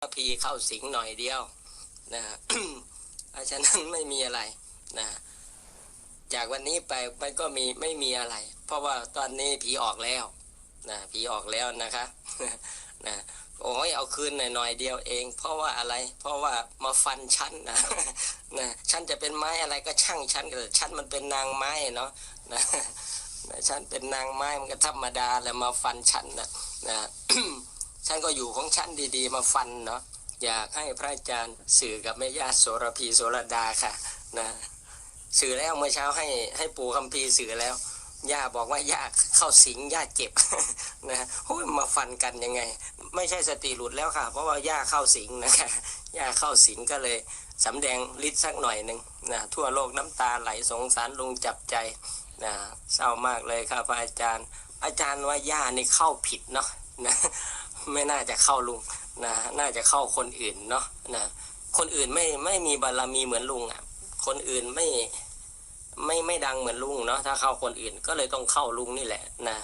พระพีเข้าสิงหน่อยเดียวนะเพราะฉะนั้นไม่มีอะไรนะจากวันนี้ไปมันก็มีไม่มีอะไร เพราะว่าตอนนี้ผีออกแล้วนะผีออกแล้วนะคะนะโอ้ยเอาคืนหน่อยๆเดียวเอง เพราะว่าอะไร เพราะว่ามาฟันฉันนะนะฉันจะเป็นไม้อะไรก็ช่างฉันก็ฉันมันเป็นนางไม้เนาะนะนะฉันเป็นนางไม้มันก็ธรรมดาแหล้วมาฟันฉันนะนะ ฉันก็อยู่ของฉันดีๆ มาฟันเนาะอยากให้พระอาจารย์สื่อกับแม่ย่าโสระพีโสระดาค่ะนะสื่อแล้วเมื่อเช้าให้ให้ปู่คัมภีร์สื่อแล้วย่าบอกว่าย่าเข้าสิงย่าเจ็บนะโอ้ยมาฟันกันยังไง ไม่ใช่สติหลุดแล้วค่ะ เพราะว่าย่าเข้าสิงนะคะย่าเข้าสิงก็เลยสำแดงฤทธิ์สักหน่อยหนึ่งนะทั่วโลกน้ำตาไหลสงสารลุงจับใจนะเศร้ามากเลยค่ะพระอาจารย์ อาจารย์ว่าย่านี่เข้าผิดเนาะนะ ไม่น่าจะเข้าลุงนะน่าจะเข้าคนอื่นเนาะนะคนอื่นไม่ไม่มีบารมีเหมือนลุงอะ คนอื่นไม่ไม่ไม่ดังเหมือนลุงเนาะถ้าเข้าคนอื่นก็เลยต้องเข้าลุงนี่แหละนะ